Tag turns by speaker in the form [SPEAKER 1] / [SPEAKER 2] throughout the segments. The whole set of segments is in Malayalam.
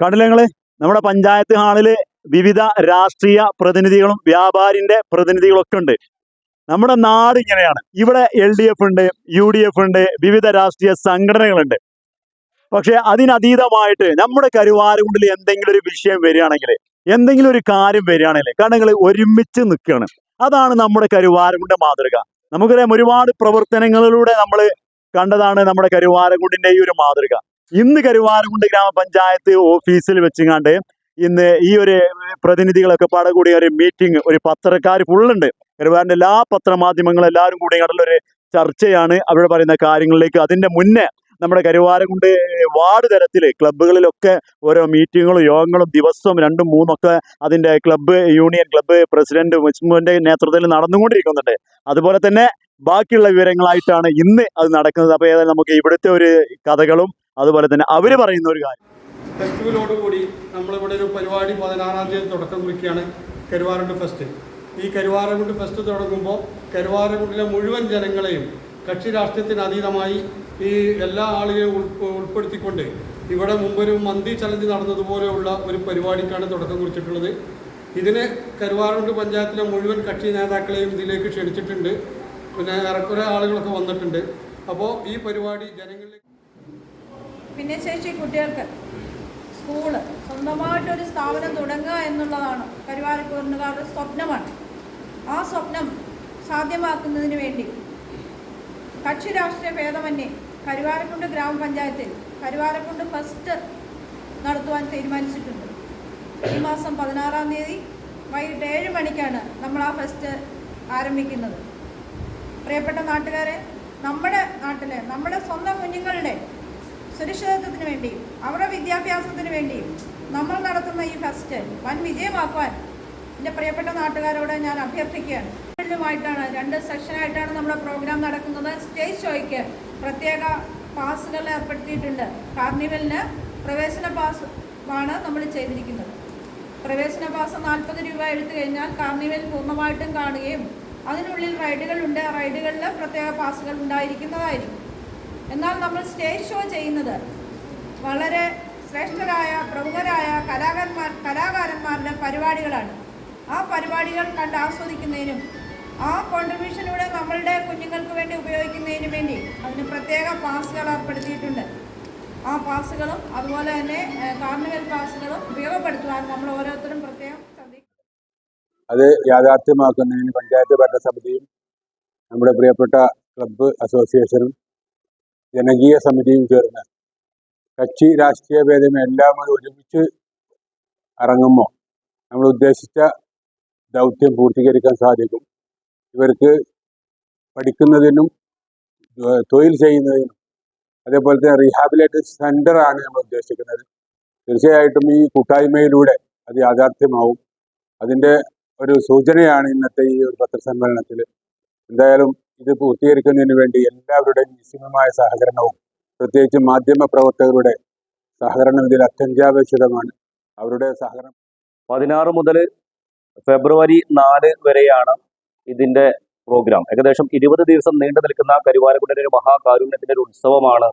[SPEAKER 1] കണ്ടില്ലേ നമ്മുടെ പഞ്ചായത്ത് ഹാളിൽ വിവിധ രാഷ്ട്രീയ പ്രതിനിധികളും വ്യാപാരിന്റെ പ്രതിനിധികളും ഒക്കെ ഉണ്ട്. നമ്മുടെ നാട് ഇങ്ങനെയാണ്. ഇവിടെ എൽ ഡി എഫ് ഉണ്ട് യു ഡി എഫ് ഉണ്ട് വിവിധ രാഷ്ട്രീയ സംഘടനകളുണ്ട്. പക്ഷെ അതിനതീതമായിട്ട് നമ്മുടെ കരുവാരകുണ്ടിൽ എന്തെങ്കിലും ഒരു വിഷയം വരികയാണെങ്കിൽ എന്തെങ്കിലും ഒരു കാര്യം വരികയാണെങ്കിൽ കാരണം നിങ്ങൾ ഒരുമിച്ച് നിൽക്കുകയാണ്. അതാണ് നമ്മുടെ കരുവാരകുണ്ട് മാതൃക. നമുക്കറിയാം ഒരുപാട് പ്രവർത്തനങ്ങളിലൂടെ നമ്മൾ കണ്ടതാണ് നമ്മുടെ കരുവാരകുണ്ടിന്റെ ഈ ഒരു മാതൃക. ഇന്ന് കരുവാരകുണ്ട് ഗ്രാമപഞ്ചായത്ത് ഓഫീസിൽ വെച്ചുങ്ങാണ്ട് ഇന്ന് ഈ ഒരു പ്രതിനിധികളൊക്കെ പാടെ കൂടി ഒരു മീറ്റിംഗ് ഒരു പത്രക്കാർ ഫുള്ളുണ്ട് കരുവാരന്റെ എല്ലാ പത്രമാധ്യമങ്ങളും എല്ലാവരും കൂടി ഒരു ചർച്ചയാണ് അവിടെ പറയുന്ന കാര്യങ്ങളിലേക്ക്. അതിന്റെ മുന്നേ നമ്മുടെ കരുവാരകുണ്ട് വാർഡ് തലത്തിൽ ക്ലബ്ബുകളിലൊക്കെ ഓരോ മീറ്റിങ്ങുകളും യോഗങ്ങളും ദിവസവും രണ്ടും മൂന്നൊക്കെ അതിന്റെ ക്ലബ്ബ് യൂണിയൻ ക്ലബ്ബ് പ്രസിഡന്റ് മുസ്മുവിന്റെ നേതൃത്വത്തിൽ നടന്നുകൊണ്ടിരിക്കുന്നുണ്ട്. അതുപോലെ തന്നെ ബാക്കിയുള്ള വിവരങ്ങളായിട്ടാണ് ഇന്ന് അത് നടക്കുന്നത്. അപ്പോൾ ഏതായാലും നമുക്ക് ഇവിടുത്തെ ഒരു കഥകളും അതുപോലെ തന്നെ അവർ പറയുന്ന ഒരു കാര്യം.
[SPEAKER 2] ഫെസ്റ്റിവലോടുകൂടി നമ്മളിവിടെ ഒരു പരിപാടി പതിനാറാം തീയതി തുടക്കം കുറിക്കുകയാണ് കരുവാരകുണ്ട് ഫെസ്റ്റ്. ഈ കരുവാരകുണ്ട് ഫെസ്റ്റ് തുടങ്ങുമ്പോൾ കരുവാരകുണ്ടിലെ മുഴുവൻ ജനങ്ങളെയും കക്ഷി രാഷ്ട്രീയത്തിന് അതീതമായി ഈ എല്ലാ ആളുകളെയും ഉൾപ്പെ- ഉൾപ്പെടുത്തിക്കൊണ്ട് ഇവിടെ മുമ്പൊരു മന്തി ചലഞ്ച് നടന്നതുപോലെയുള്ള ഒരു പരിപാടിക്കാണ് തുടക്കം കുറിച്ചിട്ടുള്ളത്. ഇതിന് കരുവാറുണ്ട് പഞ്ചായത്തിലെ മുഴുവൻ കക്ഷി നേതാക്കളെയും ഇതിലേക്ക് ക്ഷണിച്ചിട്ടുണ്ട്. പിന്നെ ഏറെക്കുറെ ആളുകളൊക്കെ വന്നിട്ടുണ്ട്. അപ്പോൾ ഈ പരിപാടി ജനങ്ങളിലേക്ക്
[SPEAKER 3] ഭിന്നശേഷി കുട്ടികൾക്ക് സ്കൂൾ സ്വന്തമായിട്ടൊരു സ്ഥാപനം തുടങ്ങുക എന്നുള്ളതാണ് കരുവാരക്കൂറിനുകാരുടെ സ്വപ്നമാണ്. ആ സ്വപ്നം സാധ്യമാക്കുന്നതിന് വേണ്ടി കക്ഷി രാഷ്ട്രീയ ഭേദമന്യേ കരുവാരക്കുണ്ട് ഗ്രാമപഞ്ചായത്തിൽ കരുവാരക്കുണ്ട് ഫസ്റ്റ് നടത്തുവാൻ തീരുമാനിച്ചിട്ടുണ്ട്. ഈ മാസം പതിനാറാം തീയതി വൈകിട്ട് ഏഴ് മണിക്കാണ് നമ്മൾ ആ ഫസ്റ്റ് ആരംഭിക്കുന്നത്. പ്രിയപ്പെട്ട നാട്ടുകാരെ നമ്മുടെ നാട്ടിലെ നമ്മുടെ സ്വന്തം കുഞ്ഞുങ്ങളുടെ സുരക്ഷിതത്വത്തിന് വേണ്ടിയും അവരുടെ വിദ്യാഭ്യാസത്തിന് വേണ്ടിയും നമ്മൾ നടത്തുന്ന ഈ ഫെസ്റ്റ് വൻ വിജയമാക്കുവാൻ എന്റെ പ്രിയപ്പെട്ട നാട്ടുകാരോട് ഞാൻ അഭ്യർത്ഥിക്കുകയാണ്. ായിട്ടാണ് രണ്ട് സെക്ഷനായിട്ടാണ് നമ്മുടെ പ്രോഗ്രാം നടക്കുന്നത്. സ്റ്റേജ് ഷോയ്ക്ക് പ്രത്യേക പാസുകൾ ഏർപ്പെടുത്തിയിട്ടുണ്ട്. കാർണിവലിന് പ്രവേശന പാസ് ആണ് നമ്മൾ ചെയ്തിരിക്കുന്നത്. പ്രവേശന പാസ് നാൽപ്പത് രൂപ എടുത്തു കഴിഞ്ഞാൽ കാർണിവൽ പൂർണമായിട്ടും കാണുകയും അതിനുള്ളിൽ റൈഡുകളുണ്ട് റൈഡുകളിൽ പ്രത്യേക പാസുകൾ ഉണ്ടായിരിക്കുന്നതായിരിക്കും. എന്നാൽ നമ്മൾ സ്റ്റേജ് ഷോ ചെയ്യുന്നത് വളരെ ശ്രേഷ്ഠരായ പ്രമുഖരായ കലാകാരന്മാർ കലാകാരന്മാരുടെ പരിപാടികളാണ്. ആ പരിപാടികൾ കണ്ട് ആസ്വദിക്കുന്നതിനും ആ കോൺട്രിബ്യൂഷനിലൂടെ നമ്മളുടെ കുഞ്ഞുങ്ങൾക്ക് വേണ്ടി ഉപയോഗിക്കുന്നതിന് വേണ്ടി അതിന് പ്രത്യേക പാസുകൾ ഏർപ്പെടുത്തിയിട്ടുണ്ട്. ആ പാസുകളും അതുപോലെ തന്നെ കാർണിവൽ പാസുകളും ഉപയോഗപ്പെടുത്തുവാൻ നമ്മൾ ഓരോരുത്തരും പ്രത്യേകം
[SPEAKER 4] അത് യാഥാർത്ഥ്യമാക്കുന്നതിന് പഞ്ചായത്ത് ഭരണസമിതിയും നമ്മുടെ പ്രിയപ്പെട്ട ക്ലബ്ബ് അസോസിയേഷനും ജനകീയ സമിതിയും ചേർന്ന്. കക്ഷി രാഷ്ട്രീയ ഭേദം എല്ലാം കൂടി ഒരുമിച്ച് ഇറങ്ങുമ്പോൾ നമ്മൾ ഉദ്ദേശിച്ച ദൗത്യം പൂർത്തീകരിക്കാൻ സാധിക്കും. ഇവർക്ക് പഠിക്കുന്നതിനും തൊഴിൽ ചെയ്യുന്നതിനും അതേപോലെ തന്നെ റീഹാബിലിറ്റേഷൻ സെന്ററാണ് നമ്മൾ ഉദ്ദേശിക്കുന്നത്. തീർച്ചയായിട്ടും ഈ കൂട്ടായ്മയിലൂടെ അത് യാഥാർത്ഥ്യമാവും. അതിന്റെ ഒരു സൂചനയാണ് ഇന്നത്തെ ഈ ഒരു പത്രസമ്മേളനത്തിൽ. എന്തായാലും ഇത് പൂർത്തീകരിക്കുന്നതിന് വേണ്ടി എല്ലാവരുടെയും നിസ്സീമമായ സഹകരണവും പ്രത്യേകിച്ച് മാധ്യമ പ്രവർത്തകരുടെ സഹകരണം ഇതിൽ അത്യന്താപേക്ഷിതമാണ്. അവരുടെ സഹകരണം
[SPEAKER 5] പതിനാറ് മുതൽ ഫെബ്രുവരി നാല് വരെയാണ് ഇതിന്റെ പ്രോഗ്രാം. ഏകദേശം ഇരുപത് ദിവസം നീണ്ടു നിൽക്കുന്ന കരുവാരക്കുണ്ടിലെ ഒരു മഹാകാരുണ്യത്തിന്റെ ഒരു ഉത്സവമാണ്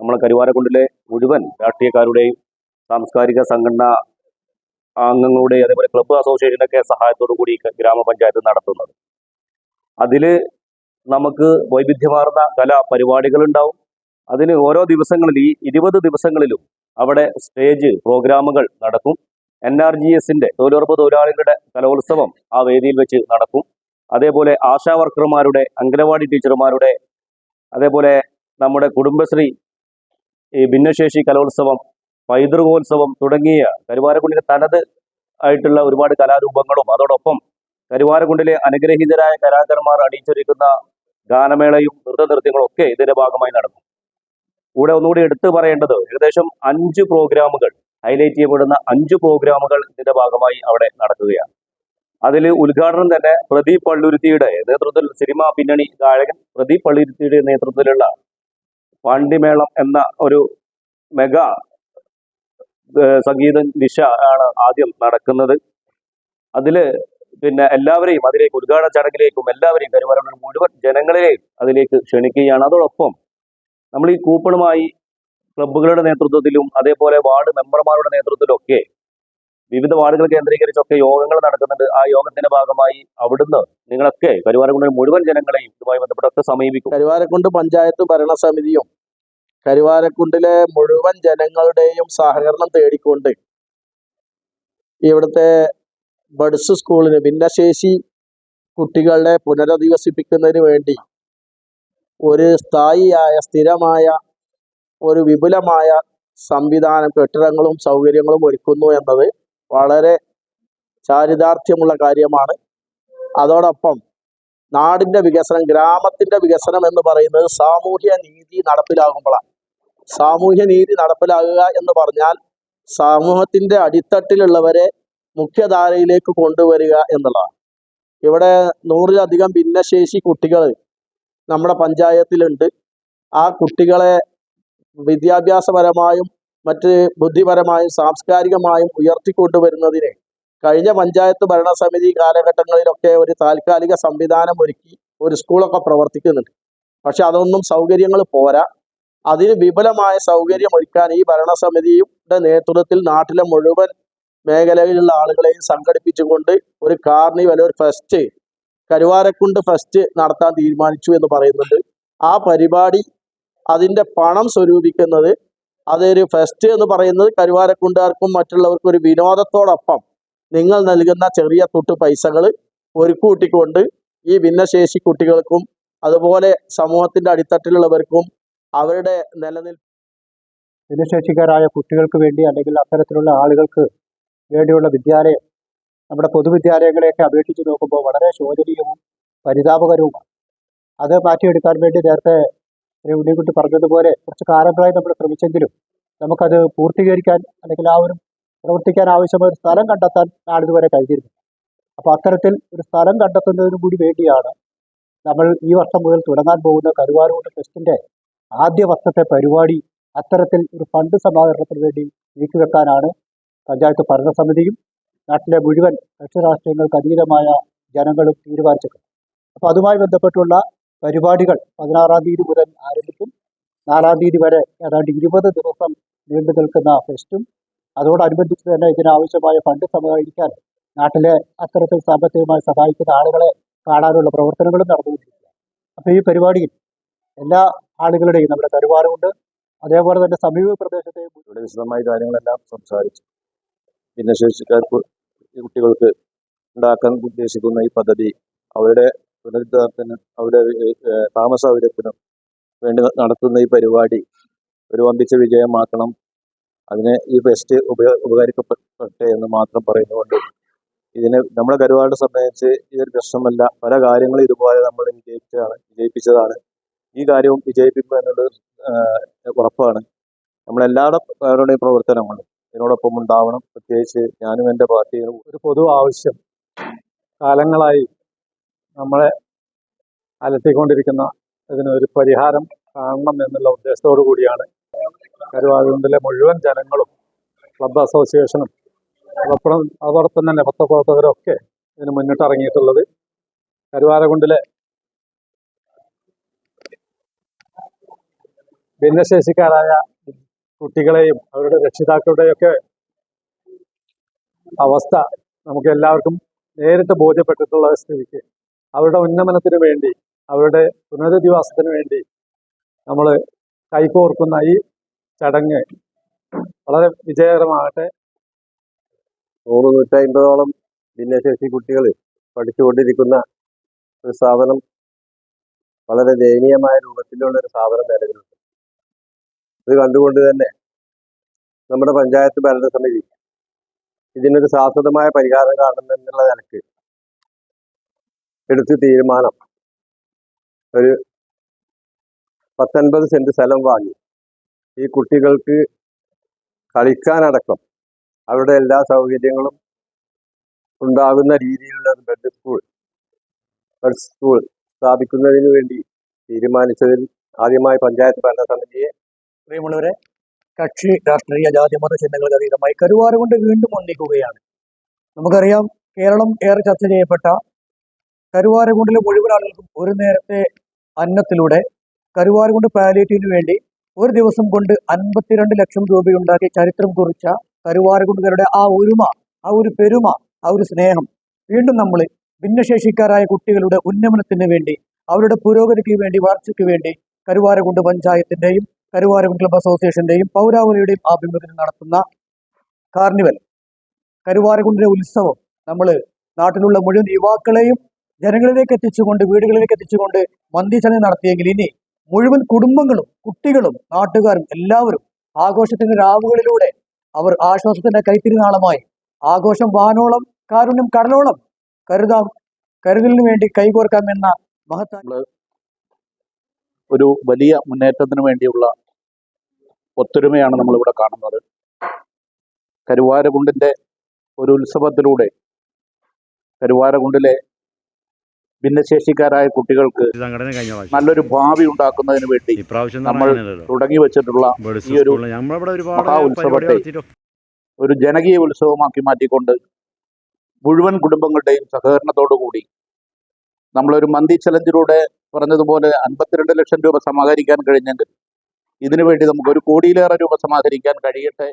[SPEAKER 5] നമ്മൾ കരുവാരക്കുണ്ടിലെ മുഴുവൻ രാഷ്ട്രീയക്കാരുടെയും സാംസ്കാരിക സംഘടന അംഗങ്ങളുടെയും അതേപോലെ ക്ലബ്ബ് അസോസിയേഷനൊക്കെ സഹായത്തോടു കൂടി ഗ്രാമപഞ്ചായത്ത് നടത്തുന്നത്. അതിൽ നമുക്ക് വൈവിധ്യമാർന്ന കലാ പരിപാടികളുണ്ടാവും അതിന് ഓരോ ദിവസങ്ങളിൽ ഈ ഇരുപത് ദിവസങ്ങളിലും അവിടെ സ്റ്റേജ് പ്രോഗ്രാമുകൾ നടക്കും. എൻ ആർ ജി എസിന്റെ തൊഴിലുറപ്പ് തൊഴിലാളികളുടെ കലോത്സവം ആ വേദിയിൽ വെച്ച് നടക്കും. അതേപോലെ ആശാ വർക്കർമാരുടെ അംഗനവാടി ടീച്ചർമാരുടെ അതേപോലെ നമ്മുടെ കുടുംബശ്രീ ഈ ഭിന്നശേഷി കലോത്സവം പൈതൃകോത്സവം തുടങ്ങിയ കരുവാരക്കുണ്ടിന്റെ തനത് ആയിട്ടുള്ള ഒരുപാട് കലാരൂപങ്ങളും അതോടൊപ്പം കരുവാരക്കുണ്ടിലെ അനുഗ്രഹീതരായ കലാകാരന്മാർ അണിയിച്ചൊരുക്കുന്ന ഗാനമേളയും നൃത്തനൃത്യങ്ങളും ഒക്കെ ഇതിന്റെ ഭാഗമായി നടക്കും. കൂടെ ഒന്നുകൂടി എടുത്തു പറയേണ്ടത് ഏകദേശം അഞ്ച് പ്രോഗ്രാമുകൾ ഹൈലൈറ്റ് ചെയ്യപ്പെടുന്ന അഞ്ച് പ്രോഗ്രാമുകൾ ഇതിന്റെ ഭാഗമായി അവിടെ നടക്കുകയാണ്. അതിൽ ഉദ്ഘാടനം തന്നെ പ്രദീപ് പള്ളുരുത്തിയുടെ നേതൃത്വത്തിൽ സിനിമാ പിന്നണി ഗായകൻ പ്രദീപ് പള്ളുരുത്തിയുടെ നേതൃത്വത്തിലുള്ള പാണ്ഡിമേളം എന്ന ഒരു മെഗാ സംഗീത നിശ ആണ് ആദ്യം നടക്കുന്നത്. അതിൽ പിന്നെ എല്ലാവരെയും അതിലേക്ക് ഉദ്ഘാടന ചടങ്ങിലേക്കും എല്ലാവരെയും കരുവാരക്കുണ്ട് മുഴുവൻ ജനങ്ങളെയും അതിലേക്ക് ക്ഷണിക്കുകയാണ്. അതോടൊപ്പം നമ്മൾ ഈ കൂപ്പണുമായി ക്ലബ്ബുകളുടെ നേതൃത്വത്തിലും അതേപോലെ വാർഡ് മെമ്പർമാരുടെ നേതൃത്വത്തിലും ഒക്കെ വിവിധ വാർഡുകൾ കേന്ദ്രീകരിച്ചൊക്കെ യോഗങ്ങൾ നടക്കുന്നുണ്ട്. ആ യോഗത്തിന്റെ ഭാഗമായി അവിടുന്ന് നിങ്ങളൊക്കെ കരുവാരക്കുണ്ട് മുഴുവൻ ജനങ്ങളെയും ഇതുമായി ബന്ധപ്പെട്ടൊക്കെ സമീപിക്കും.
[SPEAKER 6] കരുവാരക്കുണ്ട് പഞ്ചായത്ത് ഭരണസമിതിയും കരുവാരക്കുണ്ടിലെ മുഴുവൻ ജനങ്ങളുടെയും സഹകരണം തേടിക്കൊണ്ട് ഇവിടുത്തെ ബഡ്സ് സ്കൂളിന് ഭിന്നശേഷി കുട്ടികളെ പുനരധിവസിപ്പിക്കുന്നതിന് വേണ്ടി ഒരു സ്ഥായിയായ സ്ഥിരമായ ഒരു വിപുലമായ സംവിധാനം കെട്ടിടങ്ങളും സൗകര്യങ്ങളും ഒരുക്കുന്നു എന്നത് വളരെ ചാരിതാർത്ഥ്യമുള്ള കാര്യമാണ്. അതോടൊപ്പം നാടിന്റെ വികസനം ഗ്രാമത്തിന്റെ വികസനം എന്ന് പറയുന്നത് സാമൂഹ്യ നീതി നടപ്പിലാകുമ്പോഴാണ്. സാമൂഹ്യ നീതി നടപ്പിലാകുക എന്ന് പറഞ്ഞാൽ സമൂഹത്തിന്റെ അടിത്തട്ടിലുള്ളവരെ മുഖ്യധാരയിലേക്ക് കൊണ്ടുവരിക എന്നുള്ളതാണ്. ഇവിടെ നൂറിലധികം ഭിന്നശേഷി കുട്ടികൾ നമ്മുടെ പഞ്ചായത്തിലുണ്ട്. ആ കുട്ടികളെ വിദ്യാഭ്യാസപരമായും മറ്റ് ബുദ്ധിപരമായും സാംസ്കാരികമായും ഉയർത്തിക്കൊണ്ടുവരുന്നതിന് കഴിഞ്ഞ പഞ്ചായത്ത് ഭരണസമിതി കാലഘട്ടങ്ങളിലൊക്കെ ഒരു താൽക്കാലിക സംവിധാനം ഒരുക്കി ഒരു സ്കൂളൊക്കെ പ്രവർത്തിക്കുന്നുണ്ട്. പക്ഷെ അതൊന്നും സൗകര്യങ്ങൾ പോരാ. അതിന് വിപുലമായ സൗകര്യം ഒരുക്കാൻ ഈ ഭരണസമിതിയുടെ നേതൃത്വത്തിൽ നാട്ടിലെ മുഴുവൻ മേഖലയിലുള്ള ആളുകളെയും സംഘടിപ്പിച്ചുകൊണ്ട് ഒരു കാർണിവൽ ഒരു ഫെസ്റ്റ് കരുവാരക്കുണ്ട് ഫെസ്റ്റ് നടത്താൻ തീരുമാനിച്ചു എന്ന് പറയുന്നുണ്ട്. ആ പരിപാടി അതിന്റെ പണം സ്വരൂപിക്കുന്നത് അതൊരു ഫെസ്റ്റ് എന്ന് പറയുന്നത് കരുവാരക്കുണ്ടുകാർക്കും മറ്റുള്ളവർക്കും ഒരു വിനോദത്തോടൊപ്പം നിങ്ങൾ നൽകുന്ന ചെറിയ തൊട്ട് പൈസകൾ ഒരുക്കൂട്ടിക്കൊണ്ട് ഈ ഭിന്നശേഷി കുട്ടികൾക്കും അതുപോലെ സമൂഹത്തിന്റെ അടിത്തട്ടിലുള്ളവർക്കും അവരുടെ നിലനിൽപ്പ്
[SPEAKER 7] ഭിന്നശേഷിക്കാരായ കുട്ടികൾക്ക് വേണ്ടി അല്ലെങ്കിൽ അത്തരത്തിലുള്ള ആളുകൾക്ക് വേണ്ടിയുള്ള വിദ്യാലയം നമ്മുടെ പൊതുവിദ്യാലയങ്ങളെയൊക്കെ അപേക്ഷിച്ച് നോക്കുമ്പോൾ വളരെ ശോചനീയവും പരിതാപകരവുമാണ് അത് മാറ്റിയെടുക്കാൻ വേണ്ടി നേരത്തെ ഉണ്ണിക്കുട്ടി പറഞ്ഞതുപോലെ കുറച്ച് കാലങ്ങളായി നമ്മൾ ശ്രമിച്ചെങ്കിലും നമുക്കത് പൂർത്തീകരിക്കാൻ അല്ലെങ്കിൽ ആ ഒരു പ്രവർത്തിക്കാൻ ആവശ്യമായ ഒരു സ്ഥലം കണ്ടെത്താൻ നാളിതുവരെ കഴിഞ്ഞിരുന്നു അപ്പോൾ അത്തരത്തിൽ ഒരു സ്ഥലം കണ്ടെത്തുന്നതിനും കൂടി വേണ്ടിയാണ് നമ്മൾ ഈ വർഷം മുതൽ തുടങ്ങാൻ പോകുന്ന കരുവാരൂട്ട് ഫെസ്റ്റിന്റെ ആദ്യ വർഷത്തെ പരിപാടി അത്തരത്തിൽ ഒരു ഫണ്ട് സമാഹരണത്തിന് വേണ്ടി നീക്കിവെക്കാനാണ് പഞ്ചായത്ത് ഭരണസമിതിയും നാട്ടിലെ മുഴുവൻ കക്ഷിരാഷ്ട്രീയങ്ങൾക്ക് അതീതമായ ജനങ്ങളും തീരുമാനിച്ചിട്ടുണ്ട്. അപ്പോൾ അതുമായി ബന്ധപ്പെട്ടുള്ള പരിപാടികൾ പതിനാറാം തീയതി മുതൽ ആരംഭിക്കും. നാലാം തീയതി വരെ ഏതാണ്ട് ഇരുപത് ദിവസം നീണ്ടു നിൽക്കുന്ന ഫെസ്റ്റും. അതോടനുബന്ധിച്ച് തന്നെ ഇതിനാവശ്യമായ ഫണ്ട് സമാഹരിക്കാൻ നാട്ടിലെ അത്തരത്തിൽ സാമ്പത്തികമായി സഹായിക്കുന്ന ആളുകളെ കാണാനുള്ള പ്രവർത്തനങ്ങളും നടന്നുകൊണ്ടിരിക്കുക അപ്പോൾ ഈ പരിപാടിയിൽ എല്ലാ ആളുകളുടെയും നമ്മുടെ കരുവാറുമുണ്ട് അതേപോലെ തന്നെ സമീപ പ്രദേശത്തെയും
[SPEAKER 5] വിശദമായ കാര്യങ്ങളെല്ലാം സംസാരിച്ചു. ഭിന്നശേഷിക്കാർക്ക് കുട്ടികൾക്ക് ഉണ്ടാക്കാൻ ഉദ്ദേശിക്കുന്ന ഈ പദ്ധതി അവരുടെ പുനരുദ്ധാരണത്തിന് അവരുടെ താമസ സൗകര്യത്തിനും വേണ്ടി നടത്തുന്ന ഈ പരിപാടി ഒരു വമ്പിച്ച വിജയമാക്കണം. അതിന് ഈ ഫെസ്റ്റ് ഉപയോ ഉപകരിക്കപ്പെട്ടെ എന്ന് മാത്രം പറയുന്നുകൊണ്ട് ഇതിന് നമ്മുടെ കരുവാട് സംബന്ധിച്ച് ഇതൊരു പ്രശ്നമല്ല. പല കാര്യങ്ങളും ഇതുപോലെ നമ്മൾ വിജയിച്ചതാണ് വിജയിപ്പിച്ചതാണ്. ഈ കാര്യവും വിജയിപ്പിക്കുക എന്നുള്ളത് ഉറപ്പാണ്. നമ്മളെല്ലാവരുടെ പ്രവർത്തനങ്ങളും ഇതിനോടൊപ്പം ഉണ്ടാവണം. പ്രത്യേകിച്ച് ഞാനും എന്റെ പാർട്ടിയും
[SPEAKER 7] ഒരു പൊതു ആവശ്യം. കാലങ്ങളായി നമ്മളെ അലട്ടിക്കൊണ്ടിരിക്കുന്ന ഇതിനൊരു പരിഹാരം കാണണം എന്നുള്ള ഉദ്ദേശത്തോടു കൂടിയാണ് കരുവാകുണ്ടിലെ മുഴുവൻ ജനങ്ങളും ക്ലബ് അസോസിയേഷനും അതോടൊപ്പം അതോടൊപ്പം തന്നെ പത്രപ്രവർത്തകരൊക്കെ ഇതിന് മുന്നിട്ടിറങ്ങിയിട്ടുള്ളത്. കരുവാരകുണ്ടിലെ ഭിന്നശേഷിക്കാരായ കുട്ടികളെയും അവരുടെ രക്ഷിതാക്കളുടെയൊക്കെ അവസ്ഥ നമുക്ക് എല്ലാവർക്കും നേരിട്ട് ബോധ്യപ്പെട്ടിട്ടുള്ള സ്ഥിതിക്ക് അവരുടെ ഉന്നമനത്തിന് വേണ്ടി അവരുടെ പുനരധിവാസത്തിന് വേണ്ടി നമ്മൾ കൈകോർക്കുന്ന ഈ ചടങ്ങ് വളരെ വിജയകരമാകട്ടെ.
[SPEAKER 8] നൂറ് നൂറ്റമ്പതോളം ഭിന്നശേഷി കുട്ടികൾ പഠിച്ചുകൊണ്ടിരിക്കുന്ന ഒരു സ്ഥാപനം വളരെ ദയനീയമായ രൂപത്തിലുള്ള ഒരു സ്ഥാപനം നിലവിലുണ്ട്. ഇത് കണ്ടുകൊണ്ട് തന്നെ നമ്മുടെ പഞ്ചായത്ത് ഭരണസമിതി ഇതിനൊരു ശാശ്വതമായ പരിഹാരം എന്നുള്ള നിലയ്ക്ക് എടുത്ത തീരുമാനം ഒരു പത്തൊൻപത് സെന്റ് സ്ഥലം വാങ്ങി ഈ കുട്ടികൾക്ക് കളിക്കാനടക്കം അവരുടെ എല്ലാ സൗകര്യങ്ങളും ഉണ്ടാകുന്ന രീതിയിലുള്ള ഒരു ബെഡ് സ്കൂൾ ബെഡ് സ്കൂൾ സ്ഥാപിക്കുന്നതിന് വേണ്ടി തീരുമാനിച്ചതിൽ ആദ്യമായി പഞ്ചായത്ത് ഭരണസമിതിയെ
[SPEAKER 7] പ്രിയമുള്ളവരെ കക്ഷി രാഷ്ട്രീയ ജാതി മത ചിഹ്നങ്ങൾക്ക് അതീതമായി കരുവാരുകൊണ്ട് വീണ്ടും ഒന്നിക്കുകയാണ്. നമുക്കറിയാം കേരളം ഏറെ ചർച്ച ചെയ്യപ്പെട്ട കരുവാരകുണ്ടിലെ മുഴുവൻ ആളുകൾക്കും ഒരു നേരത്തെ അന്നത്തിലൂടെ കരുവാരകുണ്ട് പാലിയേറ്റീവിന് വേണ്ടി
[SPEAKER 9] ഒരു ദിവസം കൊണ്ട് അൻപത്തിരണ്ട് ലക്ഷം രൂപയുണ്ടാക്കി ചരിത്രം കുറിച്ച കരുവാരകുണ്ടുകാരുടെ ആ ഒരുമ ആ ഒരു പെരുമ ആ ഒരു സ്നേഹം വീണ്ടും നമ്മൾ ഭിന്നശേഷിക്കാരായ കുട്ടികളുടെ ഉന്നമനത്തിന് വേണ്ടി അവരുടെ പുരോഗതിക്ക് വേണ്ടി വളർച്ചയ്ക്ക് വേണ്ടി കരുവാരകുണ്ട് പഞ്ചായത്തിന്റെയും കരുവാരകുണ്ട് ക്ലബ് അസോസിയേഷന്റെയും പൗരാവലിയുടെയും ആഭിമുഖ്യത്തിൽ നടത്തുന്ന കാർണിവൽ. കരുവാരകുണ്ടിലെ ഉത്സവം നമ്മൾ നാട്ടിലുള്ള മുഴുവൻ യുവാക്കളെയും ജനങ്ങളിലേക്ക് എത്തിച്ചുകൊണ്ട് വീടുകളിലേക്ക് എത്തിച്ചുകൊണ്ട് മന്ദിച്ചടങ്ങ് നടത്തിയെങ്കിൽ ഇനി മുഴുവൻ കുടുംബങ്ങളും കുട്ടികളും നാട്ടുകാരും എല്ലാവരും ആഘോഷത്തിന്റെ രാവുകളിലൂടെ അവർ ആശ്വാസത്തിന്റെ കൈത്തിരിനാളമായി ആഘോഷം വാനോളം കാരുണ്യം കടലോളം കരുതാം കരുതലിന് വേണ്ടി കൈകോർക്കാം എന്ന മഹത്തായ
[SPEAKER 10] ഒരു വലിയ മുന്നേറ്റത്തിന് വേണ്ടിയുള്ള ഒത്തൊരുമയാണ് നമ്മളിവിടെ കാണുന്നത്. കരുവാരകുണ്ടിന്റെ ഒരു ഉത്സവത്തിലൂടെ കരുവാരകുണ്ടിലെ ഭിന്നശേഷിക്കാരായ കുട്ടികൾക്ക് നല്ലൊരു ഭാവി ഉണ്ടാക്കുന്നതിന് വേണ്ടി നമ്മൾ തുടങ്ങി വെച്ചിട്ടുള്ള ഈ ഒരു മഹാ ഉത്സവത്തെ ഒരു ജനകീയ ഉത്സവമാക്കി മാറ്റിക്കൊണ്ട് മുഴുവൻ കുടുംബങ്ങളുടെയും സഹകരണത്തോടു കൂടി നമ്മളൊരു മന്തി ചലഞ്ചിലൂടെ പറഞ്ഞതുപോലെ അൻപത്തിരണ്ട് ലക്ഷം രൂപ സമാഹരിക്കാൻ കഴിഞ്ഞെങ്കിൽ ഇതിനുവേണ്ടി നമുക്ക് ഒരു കോടിയിലേറെ രൂപ സമാഹരിക്കാൻ കഴിയട്ടെ?